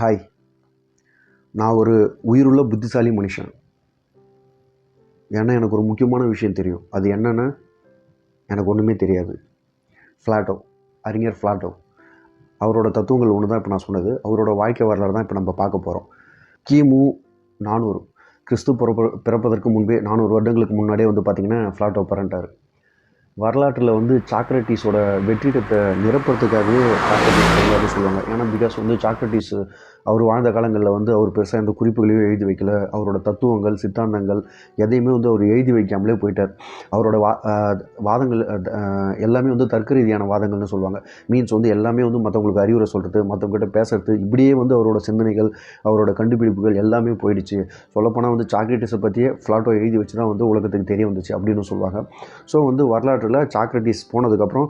Hi நான் ஒரு உயிருள்ள புத்திசாலி மனுஷன். ஏன்னா எனக்கு ஒரு முக்கியமான விஷயம் தெரியும். அது என்னென்னு எனக்கு ஒன்றுமே தெரியாது. ஃப்ளாட்டோ அறிஞர் ஃப்ளாட்டோ அவரோட தத்துவங்கள் ஒன்று தான் இப்போ நான் சொன்னது. அவரோட வாழ்க்கை வரலாறு தான் இப்போ நம்ம பார்க்க போகிறோம் கிமு நானூறு. கிறிஸ்து பிறப்ப பிறப்பதற்கு முன்பே நானூறு வருடங்களுக்கு முன்னாடியே வந்து பார்த்திங்கன்னா ஃப்ளாட்டோ பிறண்டார் வரலாற்றில் வந்து சாக்ரட்டிஸோட வெற்றிடத்தை நிரப்புறதுக்காகவே சாக்ரட்டிஸ் சொல்லுவாங்க. ஏன்னா பிகாஸ் வந்து சாக்ரட்டிஸ் அவர் வாழ்ந்த காலங்களில் வந்து அவர் பெருசாக எந்த குறிப்புகளையும் எழுதி வைக்கல. அவரோட தத்துவங்கள் சித்தாந்தங்கள் எதையுமே வந்து அவர் எழுதி வைக்காமலே போயிட்டார். அவரோட வா வாதங்கள் எல்லாமே வந்து தர்க்க ரீதியான வாதங்கள்னு சொல்லுவாங்க. மீன்ஸ் வந்து எல்லாமே வந்து மற்றவங்களுக்கு அறிவுரை சொல்கிறது மற்றவங்ககிட்ட பேசுறது இப்படியே வந்து அவரோட சிந்தனைகள் அவரோட கண்டுபிடிப்புகள் எல்லாமே போயிடுச்சு. சொல்லப்போனால் வந்து சாக்ரட்டிஸை பற்றியே ஃப்ளாட்டோ எழுதி வச்சு தான் வந்து உலகத்துக்கு தெரிய வந்துச்சு அப்படின்னு சொல்லுவாங்க. ஸோ வந்து வரலாற்றில் சாக்ரட்டிஸ் போனதுக்கப்புறம்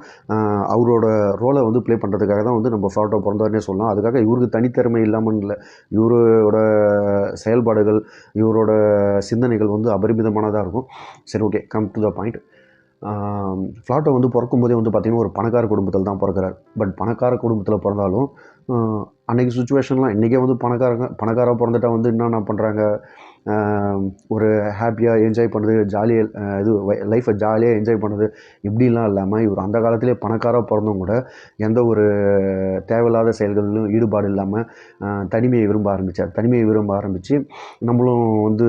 அவரோட ரோலை வந்து ப்ளே பண்ணுறதுக்காக தான் வந்து நம்ம ஃப்ளாட்டோ பிறந்தாருன்னே சொல்லலாம். அதுக்காக இவருக்கு தனித்திறமை இல்லாமல் இல்லை. இவரோட செயல்பாடுகள் இவரோட சிந்தனைகள் வந்து அபரிமிதமானதாக இருக்கும். சரி okay come to the point Plato வந்து பிறக்கும்போதே வந்து பார்த்திங்கன்னா ஒரு பணக்கார குடும்பத்தில் தான் பிறக்கிறார். பட் பணக்கார குடும்பத்தில் பிறந்தாலும் அன்றைக்கி சுச்சுவேஷன்லாம் இன்றைக்கே வந்து பணக்காரங்க பணக்காராக பிறந்துட்டா வந்து என்னென்ன பண்ணுறாங்க ஒரு ஹாப்பியாக என்ஜாய் பண்ணுறது ஜாலியாக இது லைஃப்பை ஜாலியாக என்ஜாய் பண்ணுறது இப்படிலாம் இல்லாமல் இவர் அந்த காலத்திலே பணக்காராக பிறந்தவங்க கூட எந்த ஒரு தேவையில்லாத செயல்களிலும் ஈடுபாடு இல்லாமல் தனிமையை விரும்ப ஆரம்பித்தார் தனிமையை விரும்ப ஆரம்பித்து நம்மளும் வந்து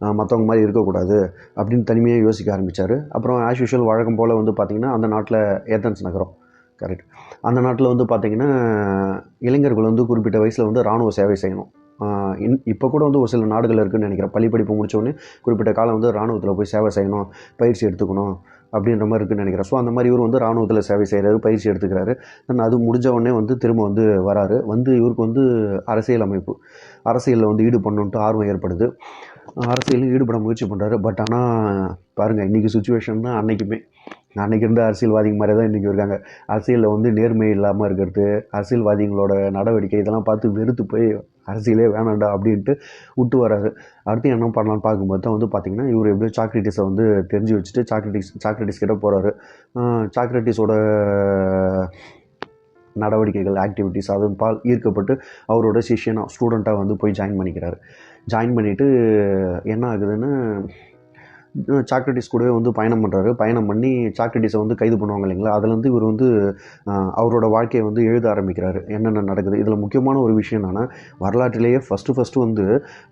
மற்றவங்க மாதிரி இருக்கக்கூடாது அப்படின்னு தனிமையாக யோசிக்க ஆரம்பித்தார் அப்புறம் ஆஸ் யூஷுவல் வழக்கம் போல் வந்து பார்த்திங்கன்னா அந்த நாட்டில் ஏத்தன்ஸ் நகரம் கரெக்ட் அந்த நாட்டில் வந்து பார்த்திங்கன்னா இளைஞர்கள் வந்து குறிப்பிட்ட வயசில் வந்து இராணுவ சேவை செய்யணும். இப்போ கூட வந்து ஒரு சில நாடுகள் இருக்குதுன்னு நினைக்கிறேன். பள்ளி படிப்பு முடித்தோடனே குறிப்பிட்ட காலம் வந்து இராணுவத்தில் போய் சேவை செய்யணும் பயிற்சி எடுத்துக்கணும் அப்படின்ற மாதிரி இருக்குன்னு நினைக்கிறேன். ஸோ அந்த மாதிரி இவர் வந்து இராணுவத்தில் சேவை செய்கிறாரு பயிற்சி எடுத்துக்கிறாரு. தென் அது முடிஞ்ச உடனே வந்து திரும்ப வந்து வராரு. வந்து இவருக்கு வந்து அரசியல் அமைப்பு அரசியலில் வந்து ஈடுபடணுன்ட்டு ஆர்வம் ஏற்படுது. அரசியலில் ஈடுபட முயற்சி பண்ணுறாரு பட் ஆனால் பாருங்கள் இன்றைக்கி சுச்சுவேஷன் தான் அன்றைக்குமே அன்றைக்கி இருந்த அரசியல்வாதிங்க மாதிரி தான் இன்றைக்கி இருக்காங்க. அரசியலில் வந்து நேர்மை இல்லாமல் இருக்கிறது அரசியல்வாதிகளோட நடவடிக்கை இதெல்லாம் பார்த்து வெறுத்து போய் அரசியலே வேணாண்டா அப்படின்ட்டு விட்டு வராரு. அடுத்து என்ன பண்ணலான்னு பார்க்கும்போது தான் வந்து பார்த்திங்கன்னா இவர் எப்படியோ சாக்ரட்டிஸை வந்து தெரிஞ்சு வச்சுட்டு சாக்ரட்டிஸ் சாக்ரட்டிஸ் கிட்ட போகிறாரு சாக்ரட்டிஸோட நடவடிக்கைகள் ஆக்டிவிட்டீஸ் அதுவும் பால் ஈர்க்கப்பட்டு அவரோட சிஷியனாக ஸ்டூடெண்ட்டாக வந்து போய் ஜாயின் பண்ணிக்கிறாரு. ஜாயின் பண்ணிவிட்டு என்ன ஆகுதுன்னு சாக்ரட்டிஸ் கூடவே வந்து பயணம் பண்ணுறாரு பயணம் பண்ணி சாக்ரட்டிஸை வந்து கைது பண்ணுவாங்க இல்லைங்களா? அதுலேருந்து இவர் வந்து அவரோட வாழ்க்கையை வந்து எழுத ஆரம்பிக்கிறாரு. என்னென்ன நடக்குது? இதில் முக்கியமான ஒரு விஷயம் என்னென்னா வரலாற்றிலேயே ஃபஸ்ட்டு ஃபஸ்ட்டு வந்து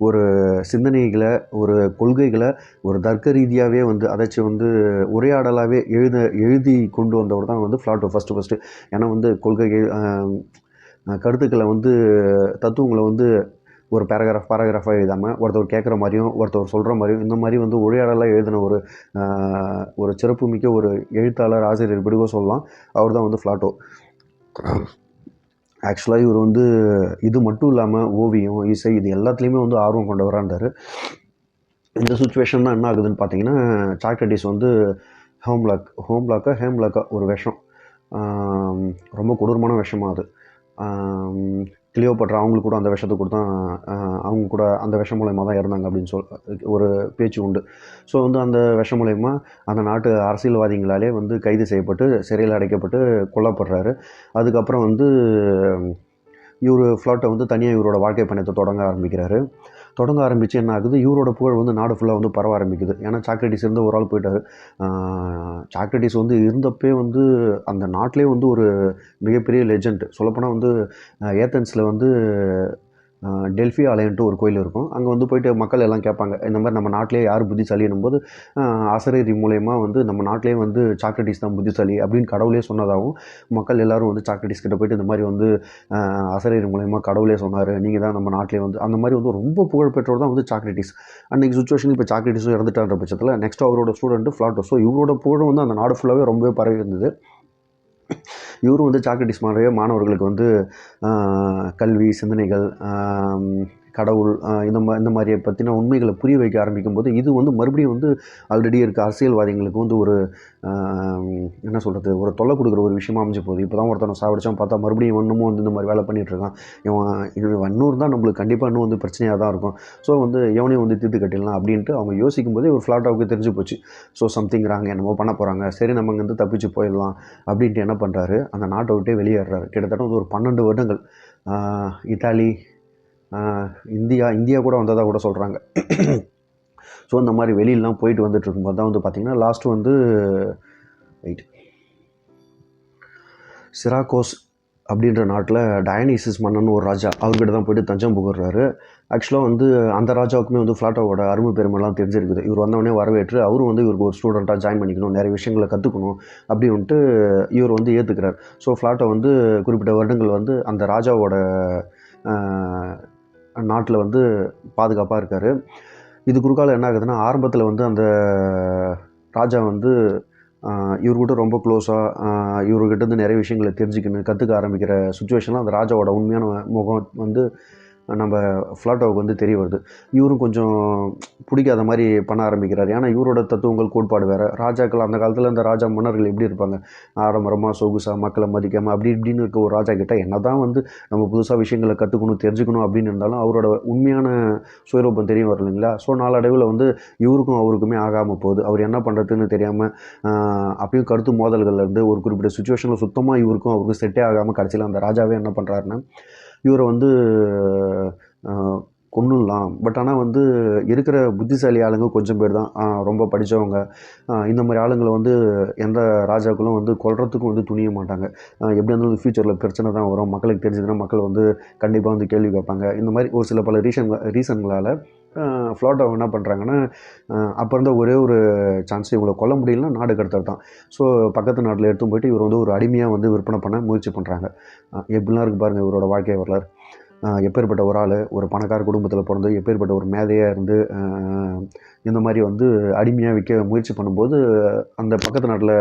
ஒரு சிந்தனைகளை ஒரு கொள்கைகளை ஒரு தர்க்க ரீதியாகவே வந்து அதாச்சும் வந்து உரையாடலாகவே எழுத எழுதி கொண்டு வந்தவர் தான் வந்து ஃப்ளாட்டோ ஃபஸ்ட்டு ஃபஸ்ட்டு ஏன்னா வந்து கொள்கைகள் கருத்துக்களை வந்து தத்துவங்களை வந்து ஒரு பேராகிராஃப் பேராகிராஃபாக எழுதாமல் ஒருத்தர் கேட்குற மாதிரியும் ஒருத்தர் சொல்கிற மாதிரியும் இந்த மாதிரி வந்து உரையாடலாக எழுதின ஒரு ஒரு சிறப்புமிக்க ஒரு எழுத்தாளர் ஆசிரியர் இப்படி சொல்லலாம். அவர் தான் வந்து ஃப்ளாட்டோ ஆக்சுவலாக இவர் வந்து இது மட்டும் இல்லாமல் ஓவியம் இசை இது எல்லாத்துலேயுமே வந்து ஆர்வம் கொண்டவராக இருந்தார். இந்த சுச்சுவேஷன் தான் என்ன ஆகுதுன்னு பார்த்தீங்கன்னா சாக்ரட்டிஸ் வந்து ஹோம்லாக் ஹோம்லாக்கா ஹேம்லாக்கா ஒரு விஷம். ரொம்ப கொடூரமான விஷமா அது. கிளியோபட்ரா அவங்களுக்கு கூட அந்த விஷத்தை கொடுத்தான் அவங்க கூட அந்த விஷம் மூலயமா தான் இறந்தாங்க அப்படின்னு சொல் ஒரு பேச்சு உண்டு. ஸோ வந்து அந்த விஷம் மூலயமா அந்த நாட்டு அரசியல்வாதிகளாலே வந்து கைது செய்யப்பட்டு சிறையில் அடைக்கப்பட்டு கொல்லப்படுறாரு. அதுக்கப்புறம் வந்து இவர் ஃப்ளாட்டை வந்து தனியாக இவரோட வாழ்க்கை பயணத்தை தொடங்க ஆரம்பிக்கிறாரு. தொடங்க ஆரம்பித்து என்ன ஆகுது? இவரோட புகழ் வந்து நாடு ஃபுல்லாக வந்து பரவ ஆரம்பிக்குது. ஏன்னா சாக்ரட்டிஸ் இருந்து ஒரு ஆள் போயிட்டார். சாக்ரட்டிஸ் வந்து இருந்தப்பே வந்து அந்த நாட்டிலே வந்து ஒரு மிகப்பெரிய லெஜண்ட் சொல்லப்போனால் வந்து ஏத்தன்ஸில் வந்து டெல்ஃபி ஆலயன்ட்டு ஒரு கோயில் இருக்கும். அங்கே வந்து போயிட்டு மக்கள் எல்லாம் கேட்பாங்க இந்த மாதிரி நம்ம நாட்டிலே யார் புத்திசாலின்னும் போது ஆசிரியர் மூலயமா வந்து நம்ம நாட்டிலே வந்து சாக்ரட்டிஸ் தான் புத்திசாலி அப்படின்னு கடவுளே சொன்னதாகவும் மக்கள் எல்லோரும் வந்து சாக்ரட்டிஸ் கிட்ட போயிட்டு இந்த மாதிரி வந்து ஆசிரியர் மூலயமா கடவுளே சொன்னார் நீங்கள் தான் நம்ம நாட்டிலே வந்து அந்த மாதிரி வந்து ரொம்ப புகழ்பெற்றவர் தான் வந்து சாக்ரட்டிஸ் அன்றைக்கி சுச்சுவேஷன் இப்போ சாக்ரட்டிஸும் இறந்துட்டான்ற பட்சத்தில் நெக்ஸ்ட் அவரோட ஸ்டூடெண்ட்டு ஃப்ளாட்டோ ஸோ இவரோட புகழும் வந்து அந்த நாடு ஃபுல்லாகவே ரொம்பவே பரவி இருந்தது. இவரும் வந்து சாக்ரட்டிஸ் மாதிரியே மாணவர்களுக்கு வந்து கல்வி சிந்தனைகள் கடவுள் இந்த மா இந்த மாதிரியை பற்றின உண்மைகளை புரிய வைக்க ஆரம்பிக்கும் போது இது வந்து மறுபடியும் வந்து ஆல்ரெடி இருக்க அரசியல்வாதிகளுக்கு வந்து ஒரு என்ன சொல்கிறது ஒரு தொல்லை கொடுக்குற ஒரு விஷயமா அமைஞ்சு போகுது. இப்போ தான் ஒருத்தனை சாவடிச்சான் பார்த்தா மறுபடியும் இன்னமும் வந்து இந்த மாதிரி வேலை பண்ணிட்டு இவன் இவன் இன்னொரு தான் நம்மளுக்கு கண்டிப்பாக இன்னும் வந்து பிரச்சனையாக தான் இருக்கும். ஸோ வந்து எவனையும் வந்து தீர்த்து கட்டிடலாம் அப்படின்ட்டு அவங்க யோசிக்கும் போதே ஒரு ஃப்ளாட்டாவுக்கு தெரிஞ்சு போச்சு. ஸோ சம்திங் ராங்க என்னமோ பண்ண போகிறாங்க சரி நம்ம இங்கேருந்து தப்பிச்சு போயிடலாம் அப்படின்ட்டு என்ன பண்ணுறாரு அந்த நாட்டை விட்டே வெளியேறாரு. கிட்டத்தட்ட வந்து ஒரு பன்னெண்டு வருடங்கள். இத்தாலி இந்தியா இந்தியா கூட வந்ததாக கூட சொல்கிறாங்க ஸோ இந்த மாதிரி வெளியிலலாம் போயிட்டு வந்துட்டு இருக்கும்போது தான் வந்து பார்த்திங்கன்னா லாஸ்ட்டு வந்து ரைட் சிராக்கோஸ் அப்படின்ற நாட்டில் டயனிசிஸ் மன்னன் ஒரு ராஜா அவர்கிட்ட தான் போயிட்டு தஞ்சம் புகர்றாரு. ஆக்சுவலாக வந்து அந்த ராஜாவுக்குமே வந்து ஃப்ளாட்டோவோட அருமை பெருமைலாம் தெரிஞ்சிருக்குது. இவர் வந்தவொடனே வரவேற்று அவரும் வந்து இவருக்கு ஒரு ஸ்டூடெண்ட்டாக ஜாயின் பண்ணிக்கணும் நிறைய விஷயங்களை கற்றுக்கணும் அப்படின்ட்டு இவர் வந்து ஏற்றுக்கிறார் ஸோ ஃப்ளாட்டோ வந்து குறிப்பிட்ட வருடங்கள் வந்து அந்த ராஜாவோட நாட்டில் வந்து பாதுகாப்பாக இருக்கார். இது குறுக்கால என்ன ஆகுதுன்னா ஆரம்பத்தில் வந்து அந்த ராஜா வந்து இவர் இவர்கிட்ட ரொம்ப க்ளோஸாக இவர்கிட்டருந்து நிறைய விஷயங்களை தெரிஞ்சுக்கணும் கற்றுக்க ஆரம்பிக்கிற சுச்சுவேஷனில் அந்த ராஜாவோட உண்மையான முகம் வந்து நம்ம ஃப்ளாட்டோவுக்கு வந்து தெரிய வருது. இவரும் கொஞ்சம் பிடிக்காத மாதிரி பண்ண ஆரம்பிக்கிறார். ஏன்னா இவரோட தத்துவங்கள் கோட்பாடு வேறு. ராஜாக்கள் அந்த காலத்தில் இந்த ராஜா மன்னர்கள் எப்படி இருப்பாங்க? ஆடம்பரமாக சொகுசாக மக்களை மதிக்காமல் அப்படி இப்படின்னு இருக்க ஒரு ராஜா கிட்ட என்ன தான் வந்து நம்ம புதுசாக விஷயங்களை கற்றுக்கணும் தெரிஞ்சுக்கணும் அப்படின்னு இருந்தாலும் அவரோட உண்மையான சுயரூபம் தெரிய வரும் இல்லைங்களா? ஸோ நாளடைவில் வந்து இவருக்கும் அவருக்குமே ஆகாமல் போகுது. அவர் என்ன பண்ணுறதுன்னு தெரியாமல் அப்பயும் கருத்து மோதல்கள் இருந்து ஒரு குறிப்பிட்ட சுச்சுவேஷனில் சுத்தமாக இவருக்கும் அவருக்கும் செட்டே ஆகாமல் கடைசியில் அந்த ராஜாவே என்ன பண்ணுறாருன்னா இவரை வந்து கொண்டுடலாம் பட் ஆனால் வந்து இருக்கிற புத்திசாலி ஆளுங்க கொஞ்சம் பேர் தான். ரொம்ப படித்தவங்க இந்த மாதிரி ஆளுங்களை வந்து எந்த ராஜாக்களும் வந்து கொல்றதுக்கும் வந்து துணிய மாட்டாங்க. எப்படி இருந்தாலும் ஃப்யூச்சரில் பிரச்சனை தான் வரும். மக்களுக்கு தெரிஞ்சதுன்னா மக்கள் வந்து கண்டிப்பாக வந்து கேள்வி கேட்பாங்க. இந்த மாதிரி ஒரு சில பல ரீசன் ரீசன்களால் ஃப்ளாட்டோ என்ன பண்ணுறாங்கன்னா அப்போ இருந்த ஒரே ஒரு சான்ஸ் இவங்களை கொல்ல முடியலன்னா நாடு கடத்தல் தான். ஸோ பக்கத்து நாட்டில் எடுத்து போயிட்டு இவர் வந்து ஒரு அடிமையாக வந்து விற்பனை பண்ண முயற்சி பண்ணுறாங்க எப்படிலாம் இருக்குது பாருங்கள் இவரோட வாழ்க்கை வரலாறு. எப்பேற்பட்ட ஒரு ஆள் ஒரு பணக்கார குடும்பத்தில் பிறந்து எப்பேற்பட்ட ஒரு மேதையாக இருந்து இந்த மாதிரி வந்து அடிமையாக விற்க முயற்சி பண்ணும்போது அந்த பக்கத்து நாட்டில்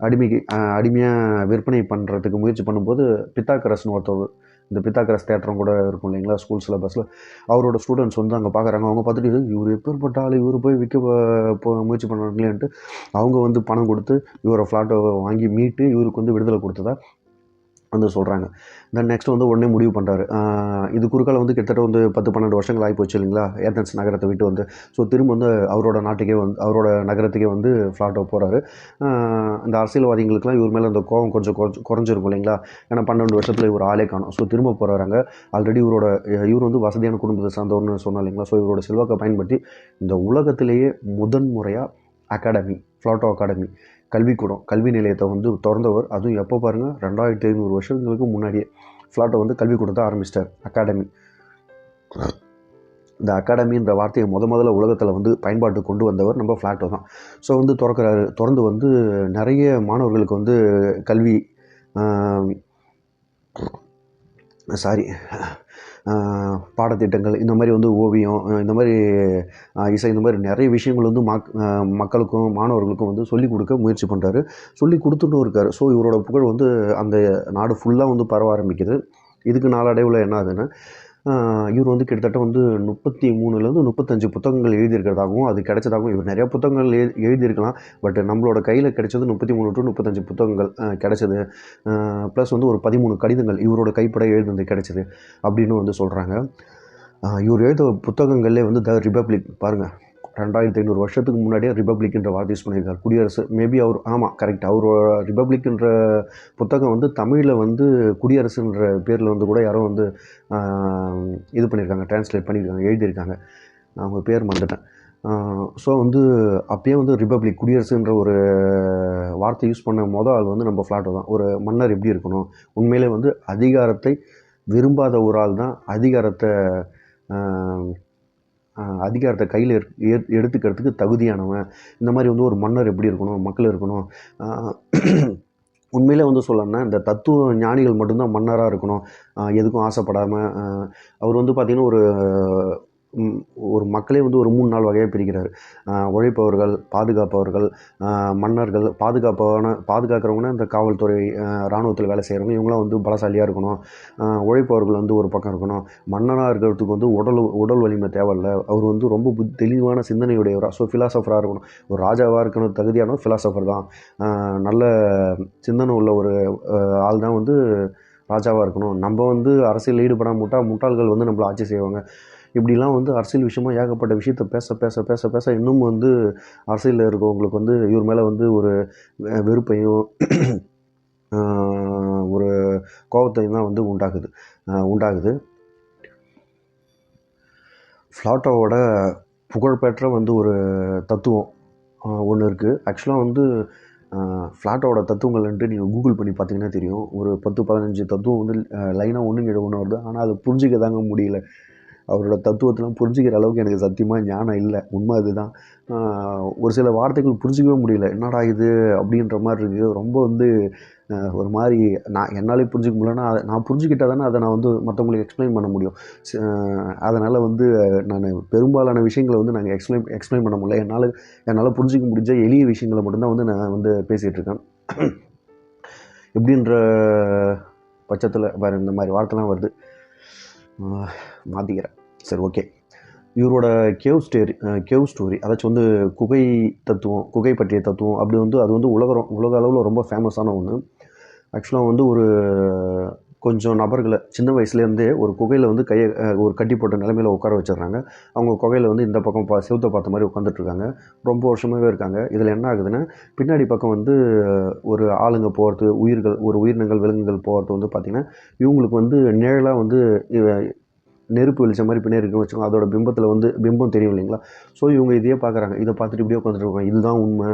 அடிமைக்கு அடிமையாக விற்பனை பண்ணுறதுக்கு முயற்சி பண்ணும்போது பித்தாக்கரஸ்னு ஒருத்தவர் இந்த பித்தாக்கரஸ் தேட்டரும் கூட இருக்கும் இல்லைங்களா ஸ்கூல் சிலபஸில் அவரோட ஸ்டூடெண்ட்ஸ் வந்து அங்கே பார்க்குறாங்க அவங்க பார்த்துட்டு இவர் எப்பேற்பட்ட ஆள்? இவர் போய் விற்க போ- போ முயற்சி பண்ணுறாங்களேன்ட்டு அவங்க வந்து பணம் கொடுத்து இவரை ஃப்ளாட்டை வாங்கி மீட்டு இவருக்கு வந்து விடுதலை கொடுத்ததா வந்து சொல்கிறாங்க தென் நெக்ஸ்ட் வந்து உடனே முடிவு பண்ணுறாரு இது குறுக்கால வந்து கிட்டத்தட்ட வந்து பத்து பன்னெண்டு வருஷங்கள் ஆகி போச்சு இல்லைங்களா? ஏத்தன்ஸ் நகரத்தை விட்டு வந்து. ஸோ திரும்ப வந்து அவரோட நாட்டுக்கே வந்து அவரோட நகரத்துக்கே வந்து ஃப்ளாட்டோ போகிறாரு இந்த அரசியல்வாதிகளுக்குலாம் இவர் மேலே அந்த கோவம் கொஞ்சம் குறைஞ்சு குறைஞ்சிருக்கும் இல்லைங்களா? ஏன்னா பன்னெண்டு வருஷத்தில் இவர் ஆளே காணும். ஸோ திரும்ப போகிறாங்க ஆல்ரெடி இவரோட இவர் வந்து வசதியான குடும்பத்தை சார்ந்தவர்னு சொன்னோம் இல்லைங்களா? ஸோ இவரோட செல்வாக்கை பயன்படுத்தி இந்த உலகத்திலேயே முதன் முறையாக அகாடமி ஃப்ளாட்டோ அகாடமி கல்விக்கூடம் கல்வி நிலையத்தை வந்து திறந்தவர். அதுவும் எப்போ பாருங்கள் ரெண்டாயிரத்தி ஐநூறு வருஷங்களுக்கு முன்னாடியே. ஃப்ளாட்டோ வந்து கல்விக்கூடத்தை ஆரம்பிச்சிட்டார் அகாடமி இந்த அகாடமின்ற வார்த்தையை முத முதல்ல உலகத்தில் வந்து பயன்பாட்டு கொண்டு வந்தவர் நம்ம ஃப்ளாட்டோ தான். ஸோ வந்து திறக்கிறாரு. திறந்து வந்து நிறைய மாணவர்களுக்கு வந்து கல்வி சாரி பாடத்திட்டங்கள் இந்த மாதிரி வந்து ஓவியம் இந்த மாதிரி இசை இந்த மாதிரி நிறைய விஷயங்கள் வந்து மக் மக்களுக்கும் மாணவர்களுக்கும் வந்து சொல்லிக் கொடுக்க முயற்சி பண்ணுறாரு சொல்லி கொடுத்துட்டும் இருக்கார். ஸோ இவரோட புகழ் வந்து அந்த நாடு ஃபுல்லாக வந்து பரவ ஆரம்பிக்குது. இதுக்கு நாளடைவில் என்ன ஆகுதுன்னா இவர் வந்து கிட்டத்தட்ட வந்து முப்பத்தி மூணுலேருந்து முப்பத்தஞ்சு புத்தகங்கள் எழுதியிருக்கிறதாகவும் அது கிடைச்சதாகவும் இவர் நிறையா புத்தகங்கள் எழு எழுதியிருக்கலாம். பட் நம்மளோட கையில் கிடைச்சது முப்பத்தி மூணு டு முப்பத்தஞ்சு புத்தகங்கள் கிடைச்சது. ப்ளஸ் வந்து ஒரு பதிமூணு கடிதங்கள் இவரோட கைப்பட எழுதுனது கிடைச்சது அப்படின்னு வந்து சொல்கிறாங்க இவர் எழுத புத்தகங்கள்லேயே வந்து த ரிபப்ளிக் பாருங்கள் ரெண்டாயிரத்தி ஐநூறு வருஷத்துக்கு முன்னாடியே ரிபப்ளிக்ன்ற வார்த்தை யூஸ் பண்ணியிருக்காரு குடியரசு மேபி அவர் ஆமாம் கரெக்ட் அவரோட ரிபப்ளிக்ன்ற புத்தகம் வந்து தமிழில் வந்து குடியரசுன்ற பேரில் வந்து கூட யாரோ வந்து இது பண்ணியிருக்காங்க டிரான்ஸ்லேட் பண்ணியிருக்காங்க எழுதியிருக்காங்க. அவங்க பேர் மறந்துட்டேன். ஸோ வந்து அப்பயே வந்து ரிபப்ளிக் குடியரசுன்ற ஒரு வார்த்தை யூஸ் பண்ண மொதல் ஆள் வந்து நம்ம ஃப்ளாட்டோ தான். ஒரு மன்னர் எப்படி இருக்கணும்? உண்மையிலே வந்து அதிகாரத்தை விரும்பாத ஒரு ஆள் தான் அதிகாரத்தை அதிகாரத்தை கையில் எடுத்துக்கிறதுக்கு தகுதியானவன். இந்த மாதிரி வந்து ஒரு மன்னர் எப்படி இருக்கணும் மக்கள் இருக்கணும் உண்மையிலே வந்து சொல்லணும்னா இந்த தத்துவ ஞானிகள் மட்டும்தான் மன்னராக இருக்கணும். எதுக்கும் ஆசைப்படாமல் அவர் வந்து பார்த்திங்கன்னா ஒரு ஒரு மக்களே வந்து ஒரு மூணு நாள் வகையாக பிரிக்கிறார். உழைப்பவர்கள் பாதுகாப்பவர்கள் மன்னர்கள் பாதுகாப்பான பாதுகாக்கிறவங்கன்னா இந்த காவல்துறை இராணுவத்தில் வேலை செய்கிறவங்க இவங்களாம் வந்து பலசாலியாக இருக்கணும். உழைப்பவர்கள் வந்து ஒரு பக்கம் இருக்கணும். மன்னனாக இருக்கிறதுக்கு வந்து உடல் உடல் வலிமை தேவையில்லை. அவர் வந்து ரொம்ப புத் தெளிவான சிந்தனையுடையவராக ஸோ ஃபிலாசபராக இருக்கணும். ஒரு ராஜாவாக இருக்கணும் தகுதியான ஃபிலாசபர் தான். நல்ல சிந்தனை உள்ள ஒரு ஆள் தான் வந்து ராஜாவாக இருக்கணும். நம்ம வந்து அரசியல் ஈடுபடாம முட்டா முட்டாள்கள் வந்து நம்மளை ஆட்சி செய்வாங்க. இப்படிலாம் வந்து அரசியல் விஷயமா ஏகப்பட்ட விஷயத்த பேச பேச பேச பேச இன்னும் வந்து அரசியலில் இருக்கவங்களுக்கு வந்து இவர் மேலே வந்து ஒரு வெ- வெறுப்பையும் ஒரு கோபத்தையும் தான் வந்து உண்டாகுது உண்டாகுது. ஃப்ளாட்டோவோட புகழ்பெற்ற வந்து ஒரு தத்துவம் ஒன்று இருக்குது ஆக்சுவலாக வந்து ஃப்ளாட்டோட தத்துவங்கள்ன்ட்டு நீங்கள் கூகுள் பண்ணி பார்த்தீங்கன்னா தெரியும். ஒரு பத்து பதினஞ்சு தத்துவம் வந்து லைனாக ஒன்று ஒன்று வருது. ஆனால் அதை புரிஞ்சிக்க தாங்க முடியல. அவரோட தத்துவத்தெலாம் புரிஞ்சிக்கிற அளவுக்கு எனக்கு சத்தியமாக ஞானம் இல்லை. உண்மை அதுதான். ஒரு சில வார்த்தைகள் புரிஞ்சிக்கவே முடியல. என்னடா இது அப்படின்ற மாதிரி இருக்குது ரொம்ப வந்து ஒரு மாதிரி நான் என்னாலே புரிஞ்சிக்க முடியலன்னா அதை நான் புரிஞ்சுக்கிட்டா தானே அதை நான் வந்து மற்றவங்களுக்கு எக்ஸ்பிளைன் பண்ண முடியும். அதனால் வந்து நான் பெரும்பாலான விஷயங்களை வந்து நாங்கள் எக்ஸ்பிளைன் எக்ஸ்பிளைன் பண்ண முடியல. என்னால் என்னால் புரிஞ்சிக்க முடிஞ்ச எளிய விஷயங்களை மட்டும்தான் வந்து நான் வந்து பேசிகிட்ருக்கேன் எப்படின்ற இப்படின்ற பட்சத்தில் வேறு இந்த மாதிரி வார்த்தைலாம் வருது. மாற்றிக்கிறேன் சரி ஓகே இவரோட கேவ் ஸ்டோரி கேவ் ஸ்டோரி அதாச்சும் வந்து குகை தத்துவம் குகை பற்றிய தத்துவம் அப்படி வந்து அது வந்து உலக உலக அளவில் ரொம்ப ஃபேமஸான ஒன்று ஆக்சுவலாக வந்து ஒரு கொஞ்சம் நபர்களை சின்ன வயசுலேருந்தே ஒரு குகையில் வந்து கையை ஒரு கட்டி போட்ட நிலமையில் உட்கார வச்சிடுறாங்க. அவங்க குகையில் வந்து இந்த பக்கம் பா செவுத்த பார்த்த மாதிரி உட்காந்துட்டு இருக்காங்க ரொம்ப வருஷமாகவே இருக்காங்க. இதில் என்ன ஆகுதுன்னா பின்னாடி பக்கம் வந்து ஒரு ஆளுங்க போகிறது உயிர்கள் ஒரு உயிரினங்கள் விலங்குகள் போகிறது வந்து பார்த்திங்கன்னா இவங்களுக்கு வந்து நிழலாக வந்து நெருப்பு வெளிச்சம் மாதிரி பின்னாடி இருக்குன்னு வச்சுக்கோங்க அதோட பிம்பத்தில் வந்து பிம்பம் தெரியும் இல்லைங்களா? ஸோ இவங்க இதையே பார்க்குறாங்க. இதை பார்த்துட்டு இப்படியே உட்காந்துட்டு இதுதான் உண்மை.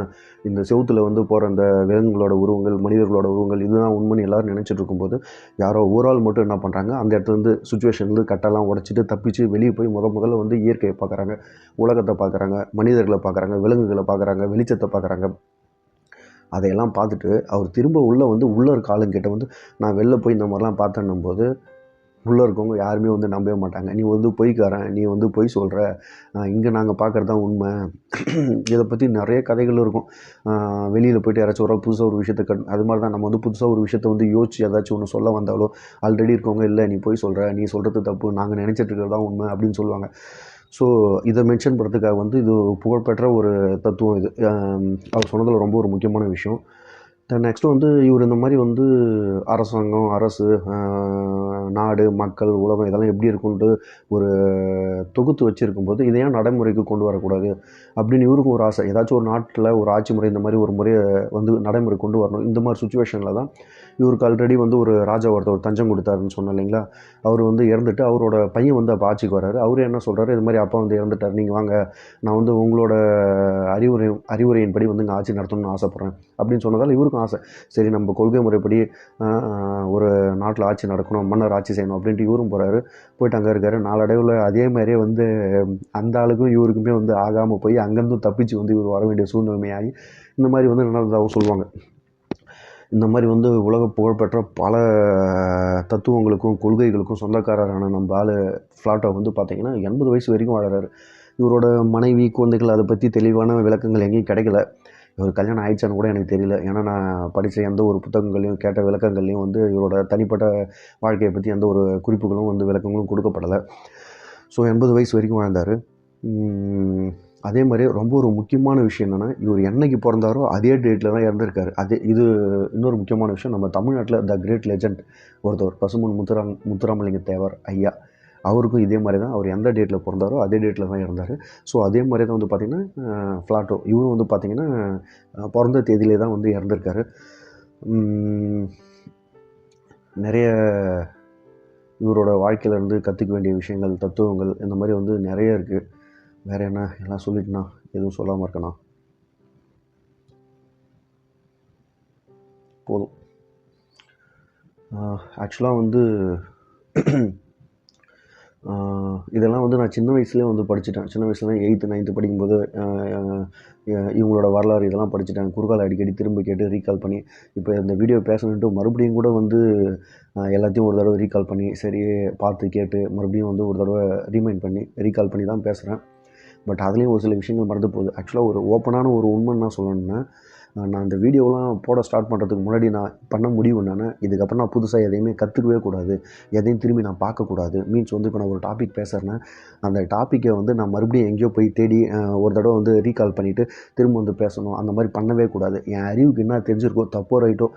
இந்த செவுத்துல வந்து போகிற அந்த விலங்குகளோட உருவங்கள் மனிதர்களோட உருவங்கள் இதுதான் உண்மைன்னு எல்லாரும் நினச்சிட்டு இருக்கும்போது யாரோ ஒரு ஆள் மட்டும் என்ன பண்ணுறாங்க அந்த இடத்துல வந்து சுச்சுவேஷன்லேருந்து கட்டெல்லாம் உடச்சிட்டு தப்பிச்சு வெளியே போய் முத முதல்ல வந்து இயற்கையை பார்க்குறாங்க உலகத்தை பார்க்குறாங்க மனிதர்களை பார்க்குறாங்க விலங்குகளை பார்க்குறாங்க வெளிச்சத்தை பார்க்குறாங்க. அதையெல்லாம் பார்த்துட்டு அவர் திரும்ப உள்ளே வந்து உள்ளே இருக்க ஆளுங்கிட்ட வந்து நான் வெளில போய் இந்த மாதிரிலாம் பார்த்தேன்னும் போது உள்ளே இருக்கவங்க யாருமே வந்து நம்பவே மாட்டாங்க. நீ வந்து பொய்க்காரன் நீ வந்து பொய் சொல்கிற இங்கே நாங்கள் பார்க்குறது தான் உண்மை. இதை பற்றி நிறைய கதைகள் இருக்கும். வெளியில் போயிட்டு யாராச்சும் ஒரு புதுசாக ஒரு விஷயத்தை கட் அது மாதிரி தான் நம்ம வந்து புதுசாக ஒரு விஷயத்தை வந்து யோசிச்சு ஏதாச்சும் ஒன்று சொல்ல வந்தாலோ ஆல்ரெடி இருக்கவங்க இல்லை நீ பொய் சொல்கிற நீ சொல்கிறது தப்பு நாங்கள் நினச்சிட்டு இருக்கிறது தான் உண்மை அப்படின்னு சொல்லுவாங்க. ஸோ இதை மென்ஷன் பண்ணுறதுக்காக வந்து இது புகழ்பெற்ற ஒரு தத்துவம் இது. அவர் சொன்னதில் ரொம்ப ஒரு முக்கியமான விஷயம். நெக்ஸ்ட்டு வந்து இவர் இந்த மாதிரி வந்து அரசாங்கம் அரசு நாடு மக்கள் உலகம் இதெல்லாம் எப்படி இருக்குன்ட்டு ஒரு தொகுத்து வச்சுருக்கும்போது இதை ஏன் நடைமுறைக்கு கொண்டு வரக்கூடாது அப்படின்னு இவருக்கும் ஒரு ஆசை. ஏதாச்சும் ஒரு நாட்டில் ஒரு ஆட்சி முறை இந்த மாதிரி ஒரு முறையை வந்து நடைமுறை கொண்டு வரணும். இந்த மாதிரி சுச்சுவேஷனில் தான் இவருக்கு ஆல்ரெடி வந்து ஒரு ராஜா ஒருத்தர் தஞ்சம் கொடுத்தாருன்னு சொன்னேன் இல்லைங்களா? அவர் வந்து இறந்துட்டு அவரோட பையன் வந்து அப்போ ஆட்சிக்கு வர்றாரு. அவர் என்ன சொல்கிறாரு இது மாதிரி அப்பா வந்து இறந்துட்டார். நீங்கள் வாங்க நான் வந்து உங்களோட அறிவுரை அறிவுரையின்படி வந்து இங்கே ஆட்சி நடத்தணும்னு ஆசைப்பட்றேன் அப்படின்னு சொன்னதால் இவருக்கும் ஆசை. சரி நம்ம கொள்கை முறைப்படி ஒரு நாட்டில் ஆட்சி நடக்கணும் மன்னர் ஆட்சி செய்யணும் அப்படின்ட்டு இவரும் போகிறாரு போயிட்டு அங்கே இருக்காரு. நாளடைவில் அதே மாதிரியே வந்து அந்த ஆளுக்கும் இவருக்குமே வந்து ஆகாமல் போய் அங்கேருந்து தப்பிச்சு வந்து இவர் வர வேண்டிய சூழ்நிலைமையாகி இந்த மாதிரி வந்து நடந்ததாகவும் சொல்லுவாங்க. இந்த மாதிரி வந்து உலக புகழ்பெற்ற பல தத்துவங்களுக்கும் கொள்கைகளுக்கும் சொந்தக்காரரான நம்ம ஆள் ஃப்ளாட்டோ வந்து பார்த்திங்கன்னா எண்பது வயசு வரைக்கும் வாழறாரு. இவரோட மனைவி குழந்தைகள் அதை பற்றி தெளிவான விளக்கங்கள் எங்கேயும் கிடைக்கல. இவர் கல்யாணம் ஆயிடுச்சான்னு கூட எனக்கு தெரியல. ஏன்னா நான் படித்த எந்த ஒரு புத்தகங்களையும் கேட்ட விளக்கங்கள்லையும் வந்து இவரோட தனிப்பட்ட வாழ்க்கையை பற்றி எந்த ஒரு குறிப்புகளும் வந்து விளக்கங்களும் கொடுக்கப்படலை. ஸோ எண்பது வயசு வரைக்கும் வாழ்ந்தார். அதே மாதிரி ரொம்ப ஒரு முக்கியமான விஷயம் என்னென்னா இவர் என்னைக்கு பிறந்தாரோ அதே டேட்டில் தான் இறந்துருக்காரு. அதே இது இன்னொரு முக்கியமான விஷயம் நம்ம தமிழ்நாட்டில் த கிரேட் லெஜண்ட் ஒருத்தவர் பசுமன் முத்துராம் முத்துராமலிங்க தேவர் ஐயா அவருக்கும் இதே மாதிரி தான் அவர் எந்த டேட்டில் பிறந்தாரோ அதே டேட்டில் தான் இறந்தார். ஸோ அதே மாதிரி தான் வந்து பார்த்திங்கன்னா ஃப்ளாட்டோ இவரும் வந்து பார்த்திங்கன்னா பிறந்த தேதியிலே தான் வந்து இறந்துருக்காரு. நிறைய இவரோட வாழ்க்கையிலேருந்து கற்றுக்க வேண்டிய விஷயங்கள் தத்துவங்கள் இந்த மாதிரி வந்து நிறைய இருக்குது வேறு என்ன? எல்லாம் சொல்லிட்டுண்ணா. எதுவும் சொல்லாமல் இருக்கண்ணா. போதும். ஆக்சுவலாக வந்து இதெல்லாம் வந்து நான் சின்ன வயசுலேயே வந்து படிச்சுட்டேன். சின்ன வயசுல எயித்து நைன்த்து படிக்கும்போது இவங்களோட வரலாறு இதெல்லாம் படிச்சுட்டேன். குறுகால அடிக்கடி திரும்ப கேட்டு ரீகால் பண்ணி இப்போ இந்த வீடியோ பேசணுன்ட்டு மறுபடியும் கூட வந்து எல்லாத்தையும் ஒரு தடவை ரீகால் பண்ணி சரி பார்த்து கேட்டு மறுபடியும் வந்து ஒரு தடவை ரீமைண்ட் பண்ணி ரீகால் பண்ணி தான் பேசுகிறேன் பட் அதுலேயும் ஒரு சில விஷயங்கள் மறந்து போகுது. ஆக்சுவலாக ஒரு ஓப்பனான ஒரு உண்மை நான் சொல்லணும்னா நான் அந்த வீடியோலாம் போட ஸ்டார்ட் பண்ணுறதுக்கு முன்னாடி நான் பண்ண முடிவு என்னென்னா இதுக்கப்புறம் நான் புதுசாக எதையுமே கற்றுக்கவே கூடாது. எதையும் திரும்பி நான் பார்க்கக்கூடாது மீன்ஸ் வந்து இப்போ நான் ஒரு டாபிக் பேசுகிறேன்னா அந்த டாப்பிக்கை வந்து நான் மறுபடியும் எங்கேயோ போய் தேடி ஒரு தடவை வந்து ரீகால் பண்ணிவிட்டு திரும்ப வந்து பேசணும். அந்த மாதிரி பண்ணவே கூடாது. என் அறிவுக்கு என்ன தெரிஞ்சிருக்கோ தப்போ ரைட்டோ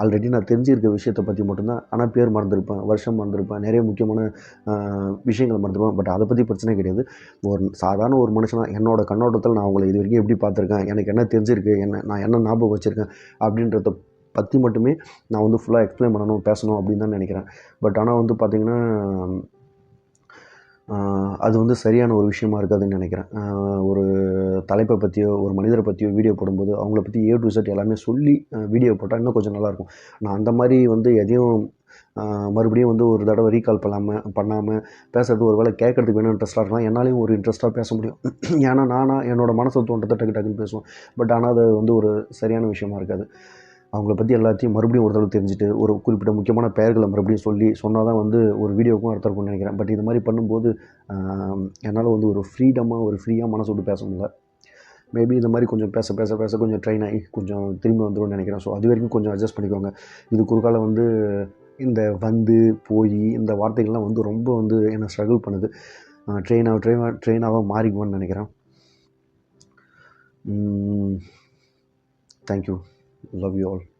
ஆல்ரெடி நான் தெரிஞ்சிருக்க விஷயத்தை பற்றி மட்டும்தான். ஆனால் பேர் மறந்துருப்பேன் வருஷம் மறந்துருப்பேன் நிறைய முக்கியமான ஆஹ் விஷயங்கள் மறந்துருப்பேன். பட் அதை பற்றி பிரச்சனை கிடையாது. ஒரு சாதாரண ஒரு மனுஷனாக என்னோட கண்ணோட்டத்தில் நான் உங்களை இது வரைக்கும் எப்படி பார்த்துருக்கேன் எனக்கு என்ன தெரிஞ்சிருக்கு என்ன நான் என்ன ஞாபகம் வச்சுருக்கேன் அப்படின்றத பற்றி மட்டுமே நான் வந்து ஃபுல்லாக எக்ஸ்பிளைன் பண்ணணும் பேசணும் அப்படின்னு தான் நினைக்கிறேன். பட் ஆனால் வந்து பார்த்திங்கன்னா அது வந்து சரியான ஒரு விஷயமா இருக்காதுன்னு நினைக்கிறேன். ஒரு தலைப்பை பற்றியோ ஒரு மனிதரை பற்றியோ வீடியோ போடும்போது அவங்கள பற்றி ஏ டு செட் எல்லாமே சொல்லி வீடியோ போட்டால் இன்னும் கொஞ்சம் நல்லாயிருக்கும். நான் அந்த மாதிரி வந்து எதையும் மறுபடியும் வந்து ஒரு தடவை ரீகால் பண்ணாமல் பண்ணாமல் பேசுறது ஒரு வேளை கேட்கறதுக்கு வேணும் இன்ட்ரெஸ்ட்டாக இருக்கலாம் என்னாலையும் ஒரு இன்ட்ரெஸ்ட்டாக பேச முடியும். ஏன்னா நானாக என்னோடய மனசை தோன்றத்தை டக்கு டக்குன்னு பேசுவேன். பட் ஆனால் அது வந்து ஒரு சரியான விஷயமா இருக்காது. அவங்கள பற்றி எல்லாத்தையும் மறுபடியும் ஒரு தடவை தெரிஞ்சுட்டு ஒரு குறிப்பிட்ட முக்கியமான பெயர்களை மறுபடியும் சொல்லி சொன்னால் தான் வந்து ஒரு வீடியோக்கும் அர்த்தம் இருக்கும்னு நினைக்கிறேன். பட் இது மாதிரி பண்ணும்போது என்னால் வந்து ஒரு ஃப்ரீடமாக ஒரு ஃப்ரீயாக மனசு விட்டு பேச முடியல. மேபி இந்த மாதிரி கொஞ்சம் பேச பேச பேச கொஞ்சம் ட்ரெயின் ஆகி கொஞ்சம் திரும்பி வந்துடும் நினைக்கிறேன். ஸோ அது வரைக்கும் கொஞ்சம் அட்ஜஸ்ட் பண்ணிக்கோங்க. இது குறுக்கால வந்து இந்த வந்து போய் இந்த வார்த்தைகள்லாம் வந்து ரொம்ப வந்து என்னை ஸ்ட்ரகிள் பண்ணுது. ட்ரெயினாக ட்ரெயினாக ட்ரெயினாக மாறிக்குவோன்னு நினைக்கிறேன். Thank you Love you all.